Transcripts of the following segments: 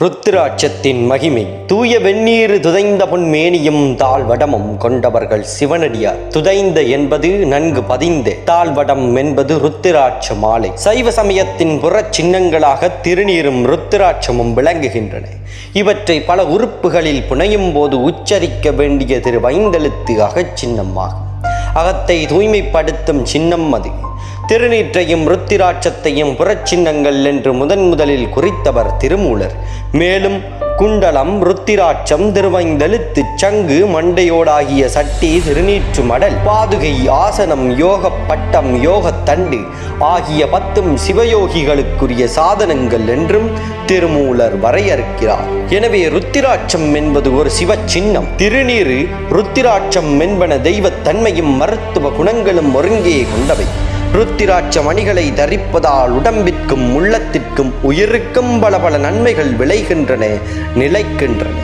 ருத்திராட்சத்தின் மகிமை. தூய வெந்நீர் துதைந்த பொன்மேனியும் தாழ்வடமும் கொண்டவர்கள் சிவனடியார். துதைந்த என்பது நன்கு பதிந்த தாழ்வடம் என்பது ருத்திராட்ச மாலை. சைவ சமயத்தின் புறச் சின்னங்களாக திருநீரும் ருத்திராட்சமும் விளங்குகின்றன. இவற்றை பல உறுப்புகளில் புனையும் போது உச்சரிக்க வேண்டிய திரு வைந்தெழுத்து அகச்சின்னமாகும் அகத்தை தூய்மைப்படுத்தும் சின்னம் அது. திருநீற்றையும் ருத்திராட்சத்தையும் புறச்சின்னங்கள் என்று முதன் முதலில் குறித்தவர் திருமூலர். மேலும் குண்டலம் ருத்திராட்சம் திருவைந்தெழுத்து சங்கு மண்டையோடாகிய சட்டி திருநீற்று மடல் பாதுகை ஆசனம் யோக பட்டம் யோகத்தண்டு ஆகிய பத்தும் சிவயோகிகளுக்குரிய சாதனங்கள் என்றும் திருமூலர் வரையறுக்கிறார். எனவே ருத்திராட்சம் என்பது ஒரு சிவ சின்னம் திருநீரு ருத்திராட்சம் என்பன தெய்வத் தன்மையும் மருத்துவ குணங்களும் ஒருங்கே கொண்டவை. ருத்திராட்ச மணிகளை தரிப்பதால் உடம்பிற்கும் உள்ளத்திற்கும் உயிருக்கும் பல பல நன்மைகள் விளைகின்றன நிலைக்கின்றன.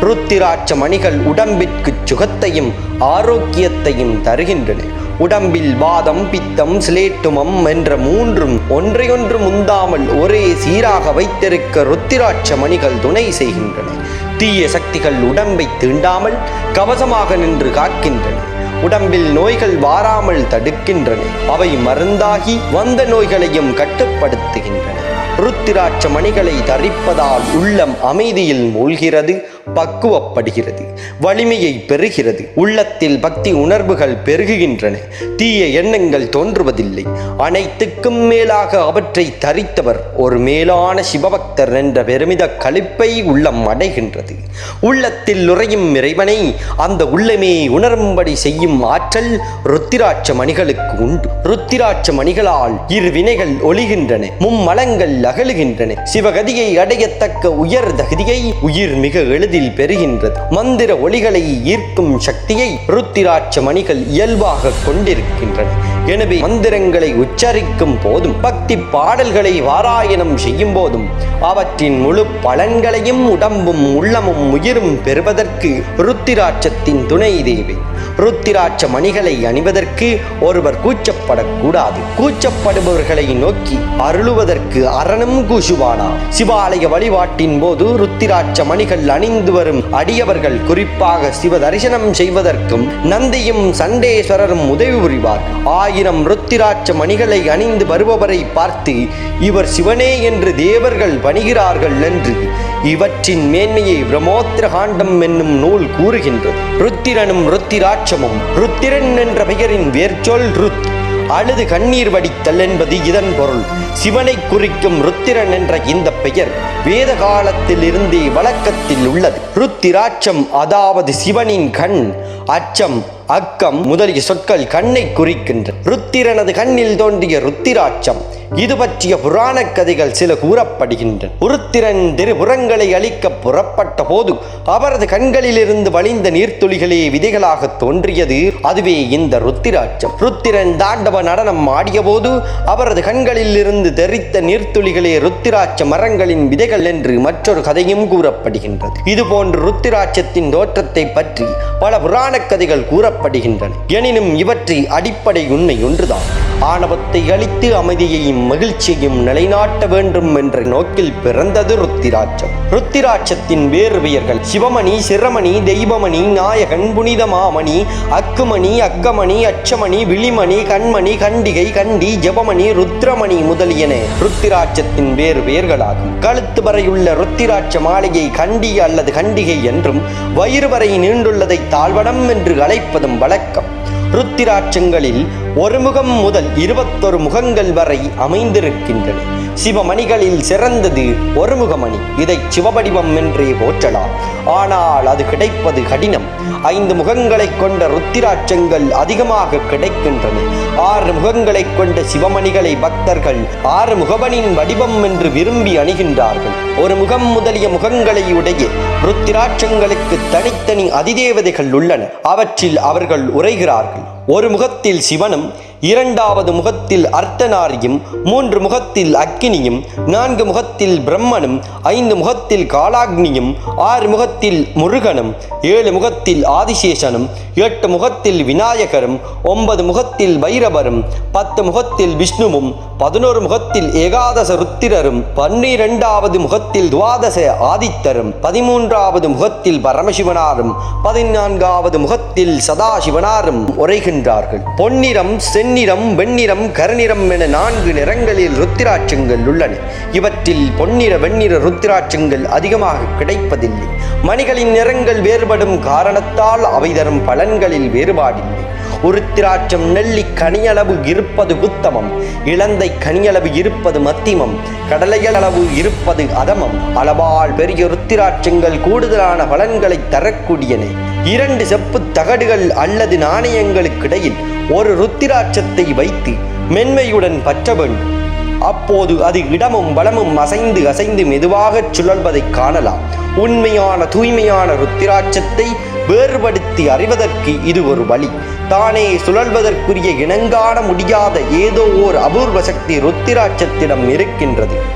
ருத்திராட்ச மணிகள் உடம்பிற்கு சுகத்தையும் ஆரோக்கியத்தையும் தருகின்றன. உடம்பில் வாதம் பித்தம் சிலேட்டுமம் என்ற மூன்றும் ஒன்றையொன்று முந்தாமல் ஒரே சீராக வைத்திருக்க ருத்திராட்ச மணிகள் துணை செய்கின்றன. தீய சக்திகள் உடம்பை தீண்டாமல் கவசமாக நின்று காக்கின்றன. உடம்பில் நோய்கள் வாராமல் தடுக்கின்றன. அவை மருந்தாகி வந்த நோய்களையும் கட்டுப்படுத்துகின்றன. ருத்திராட்ச மணிகளை தரிப்பதால் உள்ளம் அமைதியில் மூழ்கிறது. பக்குவப்படுகிறது வலிமையை பெறுகிறது. உள்ளத்தில் பக்தி உணர்வுகள் பெருகுகின்றன. தீய எண்ணங்கள் தோன்றுவதில்லை. அனைத்துக்கும் மேலாக அவற்றை தரித்தவர் ஒரு மேலான சிவபக்தர் என்ற பெருமித கழிப்பை உள்ளம் அடைகின்றது. உள்ளத்தில் நுரையும் இறைவனை அந்த உள்ளமே உணரும்படி செய்யும் ஆற்றல் ருத்திராட்ச மணிகளுக்கு உண்டு. ருத்திராட்ச மணிகளால் இரு வினைகள் ஒளிகின்றன மும்மலங்கள் அகழுகின்றன சிவகதியை அடையத்தக்க உயர் தகுதியை உயிர் மிக எளிதில் எளிதில் பெறுகின்றது. மந்திர ஒளிகளை ஈர்க்கும் சக்தியை ருத்திராட்ச மணிகள் இயல்பாக கொண்டிருக்கின்றன. எனவே மந்திரங்களை உச்சரிக்கும் போதும் பக்தி பாடல்களை வாராயணம் செய்யும் போதும் அவற்றின் முழு பலன்களையும் உடம்பும் உள்ளமும் உயிரும் பெறுவதற்கு ருத்திராட்சத்தின் துணை தேவை. ருத்திராட்ச மணிகளை அணிவதற்கு ஒருவர் கூச்சப்படக்கூடாது. கூச்சப்படுபவர்களை நோக்கி அருளுவதற்கு அரணும் கூசுவானா சிவாலய வழிபாட்டின் போது ருத்திராட்ச மணிகள் அணிந்து வரும் அடியவர்கள் குறிப்பாக சிவ தரிசனம் செய்வதற்கும் நந்தியும் சண்டேஸ்வரரும் உதவி புரிவார். ஆயிரம் ருத்திராட்ச மணிகளை அணிந்து வருபவரை பார்த்து இவர் சிவனே என்று தேவர்கள் பணிகிறார்கள் என்று இவற்றின் மேன்மையை பிரமோத்திர காண்டம் என்னும் நூல் கூறுகின்றது. ருத்திரனும் ருத்திராட்சமும் ருத்திரன் என்ற பெயரின் வேர்ச்சொல் ருத் அழுது கண்ணீர் வடித்தல் என்பது இதன் பொருள். சிவனை குறிக்கும் ருத்திரன் என்ற இந்த பெயர் வேத காலத்தில் இருந்தே வழக்கத்தில் உள்ளது. ருத்திராட்சம் அதாவது சிவனின் கண் அச்சம் அக்கம் முதலிய சொற்கள் கண்ணை குறிக்கின்ற ருத்திரனது கண்ணில் தோன்றிய ருத்திராட்சம் இது பற்றிய புராண கதைகள் சில கூறப்படுகின்றன. உருத்திரன் திருபுறங்களை அழிக்க புறப்பட்ட போது அவரது கண்களிலிருந்து வழிந்த நீர்த்துளிகளே விதைகளாக தோன்றியது. அதுவே இந்த ருத்திராட்சம். ருத்திரன் தாண்டவ நடனம் ஆடியபோது அவரது கண்களில் இருந்து தெரித்த நீர்த்துளிகளே ருத்திராட்ச மரங்களின் விதைகள் என்று மற்றொரு கதையும் கூறப்படுகின்றது. இதுபோன்று ருத்திராட்சத்தின் தோற்றத்தை பற்றி பல புராண கதைகள் கூறப்படுகின்றன. எனினும் இவற்றை அடிப்படை உண்மை ஒன்றுதான். ஆணவத்தை அழித்து அமைதியையும் மகிழ்ச்சியையும் நிலைநாட்ட வேண்டும் என்ற நோக்கில் பிறந்தது ருத்திராட்சம். ருத்திராட்சத்தின் வேறு பெயர்கள் சிவமணி சிரமணி தெய்வமணி நாயகன் புனிதமாமணி அக்குமணி அக்கமணி அச்சமணி விழிமணி கண்மணி கண்டிகை கண்டி ஜபமணி ருத்ரமணி முதலியன ருத்திராட்சத்தின் வேறு பெயர்களாகும். கழுத்து வரையுள்ள ருத்திராட்ச மாலையை கண்டி அல்லது கண்டிகை என்றும் வயிறு வரை நீண்டுள்ளதை தாழ்வடம் என்று அழைப்பதும் வழக்கம். ருத்திராட்சங்களில் ஒரு முகம் முதல் இருபத்தொரு முகங்கள் வரை அமைந்திருக்கின்றன. சிவமணிகளில் சிறந்தது ஒரு முகமணி. இதை சிவவடிவம் என்றே போற்றலாம். ஆனால் அது கிடைப்பது கடினம். ஐந்து முகங்களை கொண்ட ருத்திராட்சங்கள் அதிகமாக கிடைக்கின்றன. ஆறு முகங்களை கொண்ட சிவமணிகளை பக்தர்கள் ஆறு முகவனின் வடிவம் என்று விரும்பி அணுகின்றார்கள். ஒரு முகம் முதலிய முகங்களை உடைய ருத்திராட்சங்களுக்கு தனித்தனி அதிதேவதைகள் உள்ளன. அவற்றில் அவர்கள் உரைகிறார்கள். ஒரு முகத்தில் சிவனும் இரண்டாவது முகத்தில் அர்த்தநாரியும் மூன்று முகத்தில் அக்கினியும் நான்கு முகத்தில் பிரம்மனும் ஐந்து முகத்தில் காலாக்னியும் ஆறு முகத்தில் முருகனும் ஏழு முகத்தில் ஆதிசேஷனும் எட்டு முகத்தில் விநாயகரும் ஒன்பது முகத்தில் பைரவரும் பத்து முகத்தில் விஷ்ணுவும் பதினோரு முகத்தில் ஏகாதச ருத்திரரும் பன்னிரெண்டாவது முகத்தில் துவாதச ஆதித்தரும் பதிமூன்றாவது முகத்தில் பரமசிவனாரும் பதினான்காவது முகத்தில் சதாசிவனாரும் உரைகின்றார்கள். பொன்னிறம் பொன்னிறம் வெண்ணிறம் கருநிறம் என நான்கு நிறங்களில் ருத்திராட்சங்கள் உள்ளன. இவற்றில் பொன்னிற வெண்ணிற ருத்திராட்சங்கள் அதிகமாக கிடைப்பதில்லை. மணிகளின் நிறங்கள் வேறுபடும் காரணத்தால் அவை தரும் பலன்களில் வேறுபாடில்லை. உருத்திராட்சம் நெல்லி கனியளவு இருப்பது உத்தமம். இளந்தை கனியளவு இருப்பது மத்திமம். கடலையளவு இருப்பது அதமம். அளவால் பெரிய ருத்திராட்சங்கள் கூடுதலான பலன்களை தரக்கூடியன. இரண்டு செப்பு தகடுகள் அல்லது நாணயங்களுக்கிடையில் ஒரு ருத்திராட்சத்தை வைத்து மென்மையுடன் பற்ற வேண்டும். அப்போது அது இடமும் வளமும் அசைந்து அசைந்து மெதுவாகச் சுழல்வதைக் காணலாம். உண்மையான தூய்மையான ருத்திராட்சத்தை வேறுபடுத்தி அறிவதற்கு இது ஒரு வழி. தானே சுழல்வதற்குரிய இணங்காண முடியாத ஏதோ ஓர் அபூர்வ சக்தி ருத்திராட்சத்திடம் இருக்கின்றது.